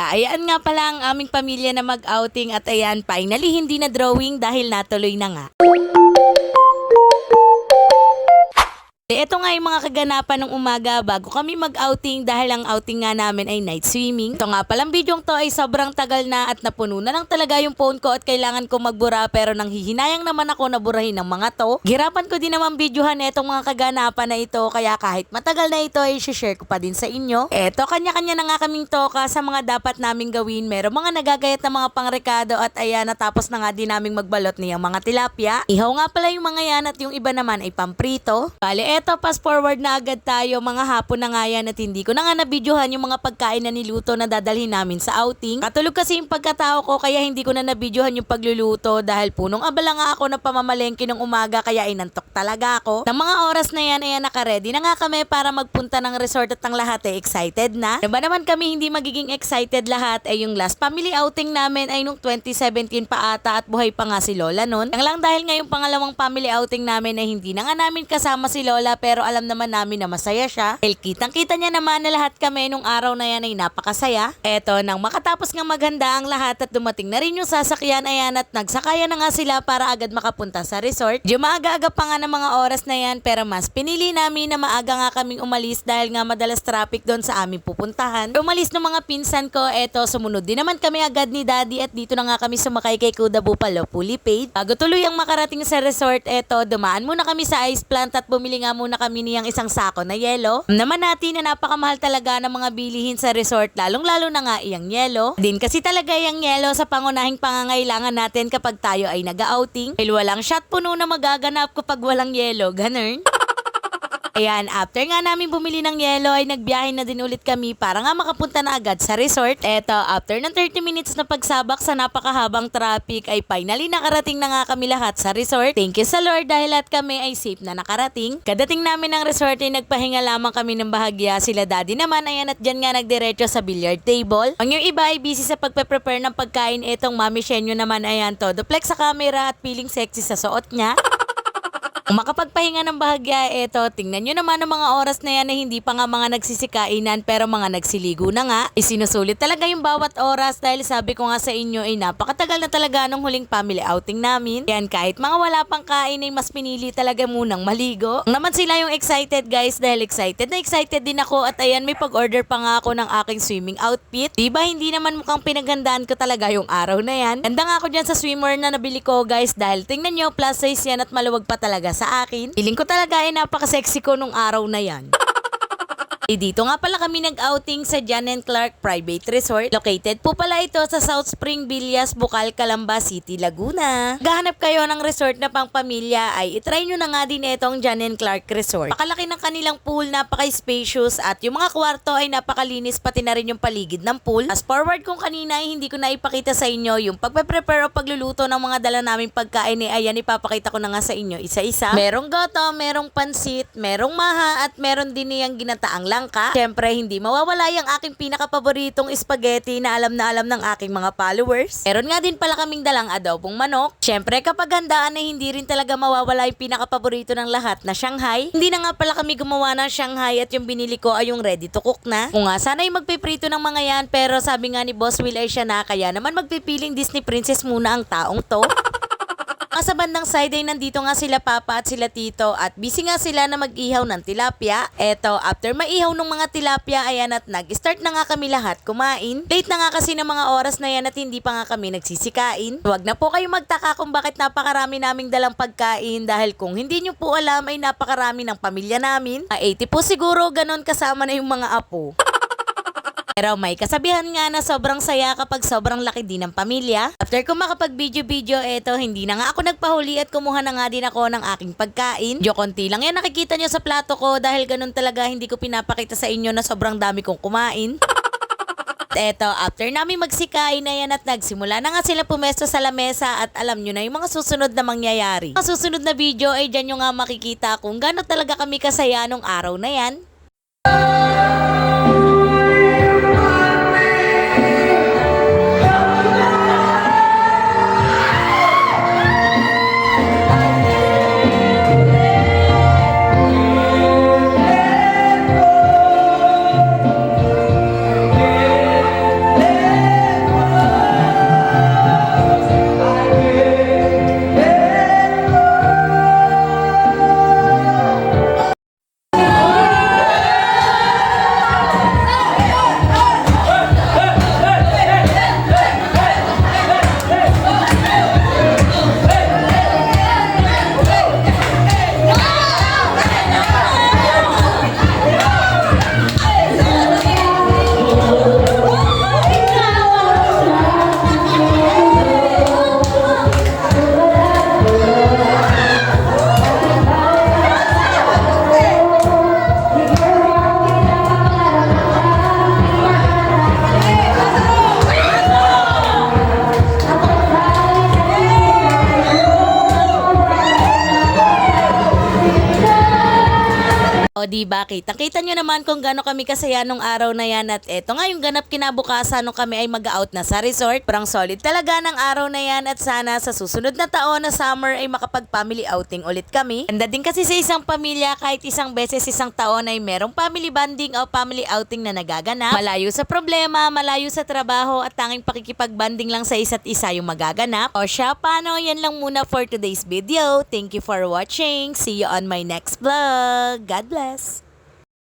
Ayan nga pala ang aming pamilya na mag-outing at ayan, finally hindi na drawing dahil natuloy na nga. Ito nga yung mga kaganapan ng umaga bago kami mag-outing dahil ang outing nga namin ay night swimming. Ito nga palang bidyong to ay sobrang tagal na at napuno na lang talaga yung phone ko at kailangan ko magbura pero nang hihinayang naman ako na burahin ng mga to. Girapan ko din naman videohan itong mga kaganapan na ito kaya kahit matagal na ito ay share ko pa din sa inyo. Eto, kanya-kanya na nga kaming toka sa mga dapat naming gawin. Meron mga nagagayat na mga pangrekado at ayan natapos na nga din naming magbalot niyang mga tilapia. Ihaw nga pala yung mga yan at yung iba naman ay pamprito. Bale, eto, fast forward na agad tayo. Mga hapon na nga yan at hindi ko na nga nabidyohan yung mga pagkain na niluto na dadalhin namin sa outing. Katulog kasi yung pagkatao ko kaya hindi ko na nabidyohan yung pagluluto dahil punong abala nga ako na pamamalengke ng umaga kaya inantok talaga ako. Ng mga oras na yan, ayan nakaredy na nga kami para magpunta ng resort at ang lahat ay excited na. Diba naman kami hindi magiging excited lahat ay yung last family outing namin ay nung 2017 pa ata at buhay pa nga si Lola nun. Ang lang dahil nga yung pangalawang family outing namin ay hindi na nga namin kasama si Lola pero alam naman namin na masaya siya. Dahil kitang kita niya naman na lahat kami nung araw na yan ay napakasaya. Eto, nang makatapos nga maghanda ang lahat at dumating na rin yung sasakyan ayan at nagsakaya na nga sila para agad makapunta sa resort. Di maaga-aga pa nga ng mga oras na yan pero mas pinili namin na maaga nga kaming umalis dahil nga madalas traffic doon sa aming pupuntahan. Umalis ng mga pinsan ko, eto sumunod din naman kami agad ni daddy at dito na nga kami sumakay kay Kuda Bupalo, fully paid. Bago tuloy ang makarating sa resort, eto dumaan muna kami sa ice plant at bumili nga muna kami niyang isang sako na yelo. Naman natin na napakamahal talaga ng mga bilihin sa resort, lalong-lalo na nga iyang yelo. Din kasi talaga iyang yelo sa pangunahing pangangailangan natin kapag tayo ay nag-outing. Dahil walang shot puno na magaganap kapag walang yelo, ganun. Ayan, after nga namin bumili ng yelo ay nagbiyahe na din ulit kami para nga makapunta na agad sa resort. Eto, after ng 30 minutes na pagsabak sa napakahabang traffic ay finally nakarating na nga kami lahat sa resort. Thank you sa Lord dahil lahat kami ay safe na nakarating. Kadating namin ng resort ay nagpahinga lamang kami ng bahagya. Sila daddy naman ayan at dyan nga nagdiretso sa billiard table. Ang yung iba ay busy sa pagpe-prepare ng pagkain. Etong mami Shenyo naman ayan todo flex sa camera at feeling sexy sa suot niya. Makapagpahinga ng bahagya, eto, tingnan nyo naman ang mga oras na yan na hindi pa nga mga nagsisikainan pero mga nagsiligo na nga. Isinusulit talaga yung bawat oras dahil sabi ko nga sa inyo ay napakatagal na talaga nung huling family outing namin. Yan kahit mga wala pang kain ay mas pinili talaga munang maligo. Naman sila yung excited guys dahil excited na excited din ako at ayan may pag-order pa nga ako ng aking swimming outfit. Diba hindi naman mukhang pinaghandaan ko talaga yung araw na yan. Ganda nga ako dyan sa swimwear na nabili ko guys dahil tingnan nyo plus size yan at maluwag pa talaga sa akin. Feeling ko talaga ay napaka-sexy ko nung araw na yan. Dito nga pala kami nag-outing sa John and Clark Private Resort. Located po pala ito sa South Spring Villas, Bukal, Calamba City, Laguna. Gahanap kayo ng resort na pang pamilya ay itry nyo na nga din itong John and Clark Resort. Pakalaki ng kanilang pool, napaka-spacious at yung mga kwarto ay napakalinis pati na rin yung paligid ng pool. As forward kung kanina ay hindi ko na ipakita sa inyo yung pagpe-prepare o pagluluto ng mga dala naming pagkain eh ayan ipapakita ko na nga sa inyo isa-isa. Merong goto, merong pansit, merong maha at meron din niyang ginataang langka. Siyempre, hindi mawawala yung aking pinakapaboritong spaghetti na alam na alam ng aking mga followers. Meron nga din pala kaming dalang adobong manok. Siyempre, kapag handaan ay hindi rin talaga mawawala yung pinakapaborito ng lahat na Shanghai. Hindi na nga pala kami gumawa ng Shanghai at yung binili ko ay yung ready to cook na. Kung nga, sana yung magpiprito ng mga yan pero sabi nga ni Boss Will ay siya na kaya naman magpipiling Disney Princess muna ang taong to. Sa bandang side ay nandito nga sila papa at sila tito at busy nga sila na mag-ihaw ng tilapia. Eto, after maihaw ng mga tilapia, ayan at nag-start na nga kami lahat kumain. Late na nga kasi ng mga oras na yan at hindi pa nga kami nagsisikain. Huwag na po kayo magtaka kung bakit napakarami naming dalang pagkain dahil kung hindi nyo po alam ay napakarami ng pamilya namin. A 80 po siguro ganon kasama na yung mga apo. Pero may kasabihan nga na sobrang saya kapag sobrang laki din ng pamilya. After ko makapag-video-video, eto, hindi na nga ako nagpahuli at kumuha na nga din ako ng aking pagkain. Jo, konti lang yan nakikita nyo sa plato ko dahil ganun talaga hindi ko pinapakita sa inyo na sobrang dami kong kumain. Eto, after namin magsikain na yan at nagsimula na nga sila pumesto sa lamesa at alam nyo na yung mga susunod na mangyayari. Ang susunod na video ay dyan nyo nga makikita kung gano'n talaga kami kasaya nung araw na yan. Di ba? Kita-kita nyo naman kung gaano kami kasaya nung araw na yan at eto nga yung ganap kinabukasan nung kami ay mag-out na sa resort. Parang solid talaga ng araw na yan at sana sa susunod na taon na summer ay makapag-family outing ulit kami. Ganda din kasi sa isang pamilya kahit isang beses isang taon ay merong family bonding o family outing na nagaganap. Malayo sa problema, malayo sa trabaho at tanging pakikipag-banding lang sa isa't isa yung magaganap. O siya, paano? Yan lang muna for today's video. Thank you for watching. See you on my next vlog. God bless. です。